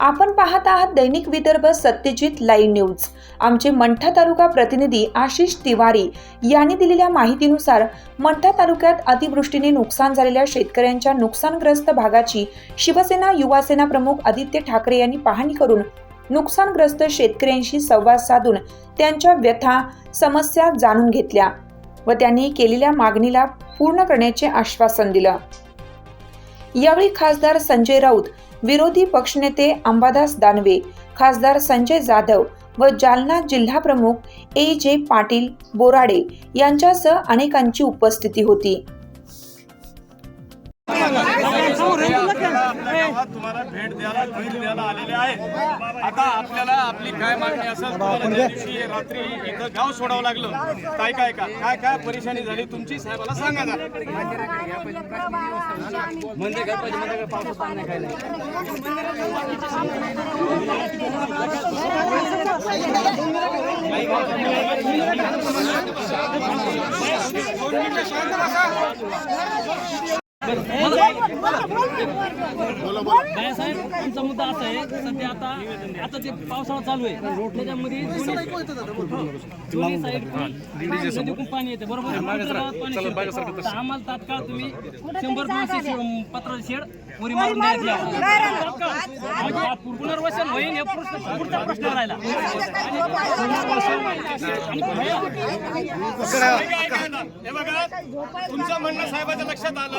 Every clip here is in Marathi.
आपण पाहत आहात दैनिक विदर्भ सत्यजित लाईव्ह न्यूज. आमचे मंठा तालुका प्रतिनिधी आशिष तिवारी यांनी दिलेल्या माहितीनुसार मंठा तालुक्यात अतिवृष्टीने नुकसान झालेल्या शेतकऱ्यांच्या नुकसानग्रस्त भागाची शिवसेना युवासेना प्रमुख आदित्य ठाकरे यांनी पाहणी करून नुकसानग्रस्त शेतकऱ्यांशी संवाद साधून त्यांच्या व्यथा समस्या जाणून घेतल्या व त्यांनी केलेल्या मागणीला पूर्ण करण्याचे आश्वासन दिलं. यावेळी खासदार संजय राऊत विरोधी पक्षनेते अंबादास दानवे खासदार संजय जाधव व जालना जिल्हा प्रमुख ए जे पाटील बोराडे यांच्यासह अनेकांची उपस्थिती होती. तुम्हाला भेट द्यायला भेट द्यायला आलेले आहे आता आपल्याला आपली काय मागणी असेल तुम्हाला त्या दिवशी रात्री इथं गाव सोडावं लागलं काय काय काय काय काय परेशानी झाली? तुमची साहेबाला सांगा ना. म्हणजे काय पाहिजे म्हणजे काय पाणी काय नाही बाळासाहेब आमचा मुद्दा असा आहे सध्या आता आता ते पावसाळा चालू आहे त्याच्यामध्ये दोन्ही दोन्ही साईड. नदीतून पाणी येते बरोबर? आम्हाला तात्काळ तुम्ही शंभर दोनशे पत्राचे शेड उरी मारून द्यायची. म्हणजे पुनर्वसन होईल हे प्रश्न पुढचा प्रश्न राहिला. आणि हे तुमचं म्हणणं साहेबाच्या लक्षात आलं.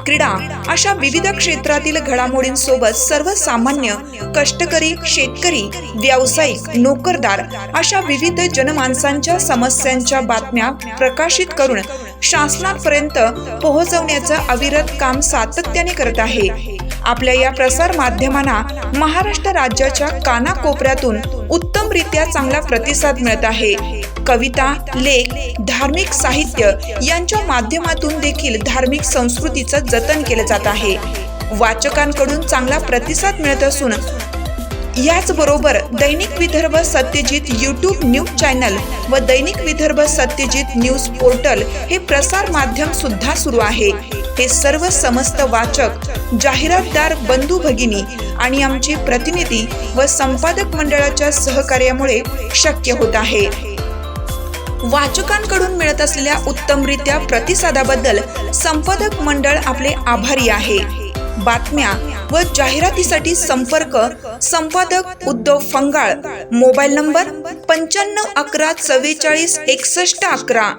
क्रीडा अशा विविध क्षेत्रातील घडामोडींसोबत सर्वसामान्य कष्टकरी शेतकरी व्यावसायिक नोकरदार अशा विविध जनमानसांच्या समस्यांच्या बातम्या प्रकाशित करून शासनापर्यंत पोहोचवण्याचं अविरत काम सातत्याने करत आहे. आपल्या या प्रसार माध्यमांना महाराष्ट्र राज्याच्या कानाकोपऱ्यातून उत्तमरित्या चांगला प्रतिसाद मिळत आहे. कविता लेख धार्मिक साहित्य यांच्या माध्यमातून देखील धार्मिक संस्कृतीचं जतन केलं जात आहे. वाचकांकडून चांगला प्रतिसाद मिळत असून याचबरोबर Dainik Vidarbha Satyajit YouTube news channel व दैनिक विदर्भ सत्यजित न्यूज पोर्टल हे प्रसार माध्यम सुद्धा सुरू आहे. हे सर्व समस्त वाचक जाहिरातदार बंधू भगिनी आणि आमचे प्रतिनिधी व संपादक मंडळाच्या सहकार्यामुळे शक्य होत आहे. वाचकांकडून मिळत असलेल्या उत्तमरित्या प्रतिसादाबद्दल संपादक मंडळ आपले आभारी आहे. बातम्या व जाहिरातीसाठी संपर्क संपादक उद्धव फंगाळ. मोबाईल नंबर पंच्याण्णव अकरा चव्वेचाळीस एकसष्ट अकरा.